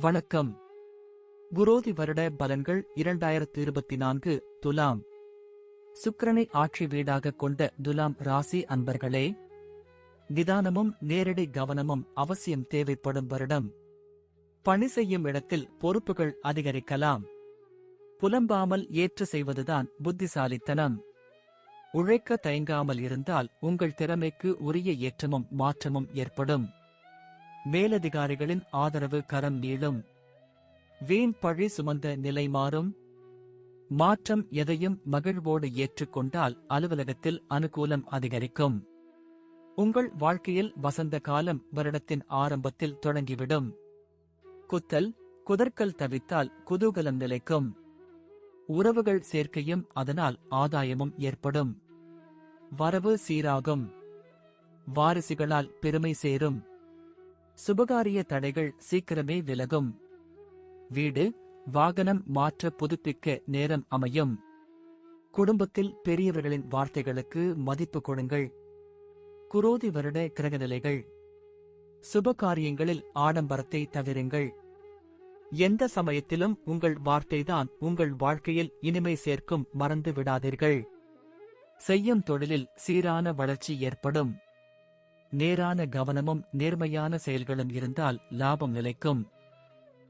வணக்கம். குரோதி வருட பலன்கள் இரண்டாயிரத்து இருபத்தி நான்கு துலாம். சுக்கரனை ஆட்சி வீடாக கொண்ட துலாம் ராசி அன்பர்களே நிதானமும் நேரடி கவனமும் அவசியம் தேவைப்படும் வருடம். பணி செய்யும் இடத்தில் பொறுப்புகள் அதிகரிக்கலாம். புலம்பாமல் ஏற்று செய்வதுதான் புத்திசாலித்தனம். உழைக்க தயங்காமல் இருந்தால் உங்கள் திறமைக்கு உரிய ஏற்றமும் மாற்றமும் ஏற்படும். மேலதிகாரிகளின் ஆதரவு கரம் நீளும். வீண் பழி சுமந்த நிலை மாறும். மாற்றம் எதையும் மகிழ்வோடு ஏற்றுக்கொண்டால் அலுவலகத்தில் அனுகூலம் அதிகரிக்கும். உங்கள் வாழ்க்கையில் வசந்த காலம் வருடத்தின் ஆரம்பத்தில் தொடங்கிவிடும். குத்தல் குதர்க்கல் தவித்தால் குதூகலம் நிலைக்கும். உறவுகள் சேர்க்கையும் அதனால் ஆதாயமும் ஏற்படும். வரவு சீராகும். வாரிசுகளால் பெருமை சேரும். சுபகாரிய தடைகள் சீக்கிரமே விலகும். வீடு வாகனம் மாற்ற புதுப்பிக்க நேரம் அமையும். குடும்பத்தில் பெரியவர்களின் வார்த்தைகளுக்கு மதிப்பு கொடுங்கள். குரோதி வருட கிரகநிலைகள். சுபகாரியங்களில் ஆடம்பரத்தை தவிருங்கள். எந்த சமயத்திலும் உங்கள் வார்த்தைதான் உங்கள் வாழ்க்கையில் இனிமை சேர்க்கும் மறந்து விடாதீர்கள். செய்யும் தொழிலில் சீரான வளர்ச்சி ஏற்படும். நேரான கவனமும் நேர்மையான செயல்களும் இருந்தால் லாபம் நிலைக்கும்.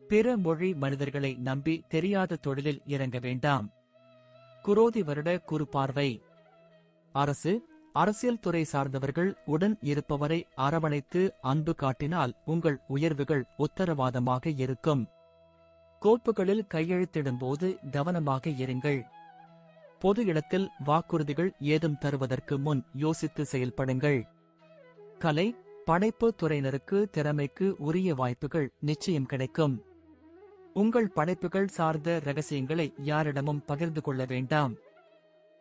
பிற மொழி மனிதர்களை நம்பி தெரியாத தொழிலில் இறங்க வேண்டாம். குரோதி வருட குறுபார்வை அரசு அரசியல் துறை சார்ந்தவர்கள் உடன் இருப்பவரை அரவணைத்து அன்பு காட்டினால் உங்கள் உயர்வுகள் உத்தரவாதமாக இருக்கும். கோப்புகளில் கையெழுத்திடும்போது கவனமாக இருங்கள். பொது இடத்தில் வாக்குறுதிகள் ஏதும் தருவதற்கு முன் யோசித்து செயல்படுங்கள். கலை படைப்பு துறையினருக்கு திறமைக்கு உரிய வாய்ப்புகள் நிச்சயம் கிடைக்கும். உங்கள் படைப்புகள் சார்ந்த ரகசியங்களை யாரிடமும் பகிர்ந்து கொள்ள வேண்டாம்.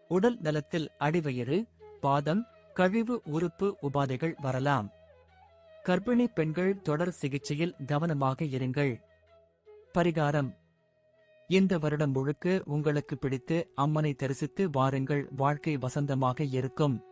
உடல் நலத்தில் அடிவயிறு பாதம் கழிவு உறுப்பு உபாதைகள் வரலாம். கர்ப்பிணி பெண்கள் தொடர் சிகிச்சையில் கவனமாக இருங்கள். பரிகாரம். இந்த வருடம் முழுக்க உங்களுக்கு பிடித்து அம்மனை தரிசித்து வாருங்கள். வாழ்க்கை வசந்தமாக இருக்கும்.